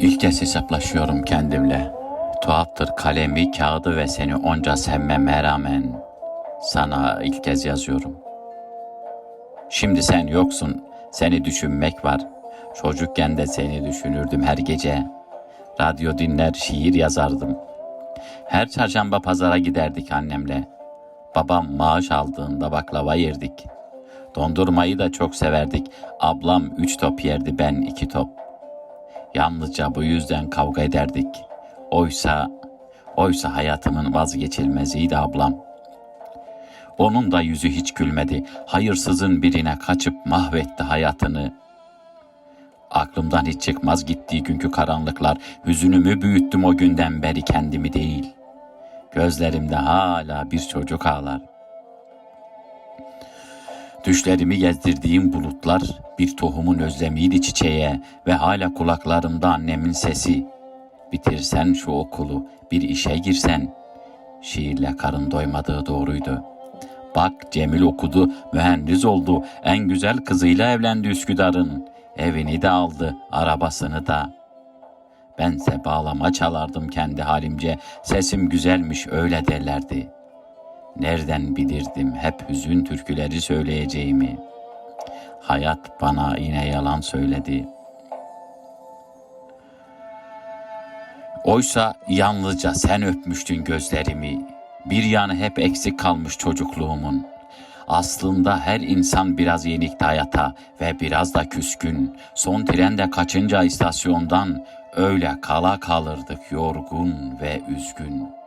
İlk kez hesaplaşıyorum kendimle. Tuhaftır kalemi, kağıdı ve seni onca sevmeme rağmen sana ilk kez yazıyorum. Şimdi sen yoksun, seni düşünmek var. Çocukken de seni düşünürdüm her gece. Radyo dinler, şiir yazardım. Her çarşamba pazara giderdik annemle. Babam maaş aldığında baklava yerdik. Dondurmayı da çok severdik. Ablam üç top yerdi, ben iki top. Yalnızca bu yüzden kavga ederdik. Oysa, oysa hayatımın vazgeçilmeziydi ablam. Onun da yüzü hiç gülmedi. Hayırsızın birine kaçıp mahvetti hayatını. Aklımdan hiç çıkmaz gittiği günkü karanlıklar. Hüzünümü büyüttüm o günden beri kendimi değil. Gözlerimde hala bir çocuk ağlar. Düşlerimi gezdirdiğim bulutlar bir tohumun özlemiydi çiçeğe ve hala kulaklarımda annemin sesi. Bitirsen şu okulu, bir işe girsen. Şiirle karın doymadığı doğruydu. Bak Cemil okudu, mühendis oldu, en güzel kızıyla evlendi Üsküdar'ın. Evini de aldı, arabasını da. Bense bağlama çalardım kendi halimce, sesim güzelmiş öyle derlerdi.'' Nereden bilirdim hep hüzün türküleri söyleyeceğimi. Hayat bana yine yalan söyledi. Oysa yalnızca sen öpmüştün gözlerimi. Bir yanı hep eksik kalmış çocukluğumun. Aslında her insan biraz yenikti hayata ve biraz da küskün. Son trende kaçınca istasyondan öyle kala kalırdık yorgun ve üzgün.''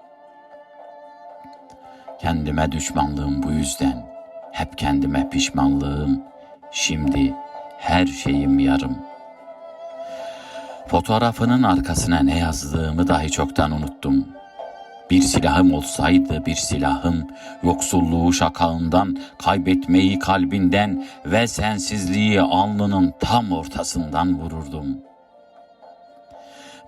Kendime düşmanlığım bu yüzden. Hep kendime pişmanlığım. Şimdi her şeyim yarım. Fotoğrafının arkasına ne yazdığımı dahi çoktan unuttum. Bir silahım olsaydı bir silahım, yoksulluğu şakağından, kaybetmeyi kalbinden ve sensizliği alnının tam ortasından vururdum.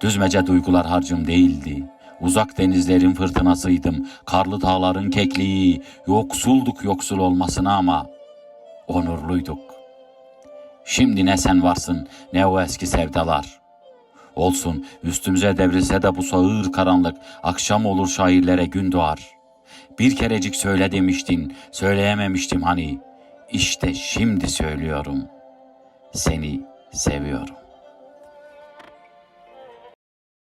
Düzmece duygular harcım değildi. Uzak denizlerin fırtınasıydım, karlı dağların kekliği, yoksulduk yoksul olmasına ama onurluyduk. Şimdi ne sen varsın ne o eski sevdalar. Olsun üstümüze devrilse de bu sağır karanlık, akşam olur şairlere gün doğar. Bir kerecik söyle demiştin, söyleyememiştim hani. İşte şimdi söylüyorum. Seni seviyorum.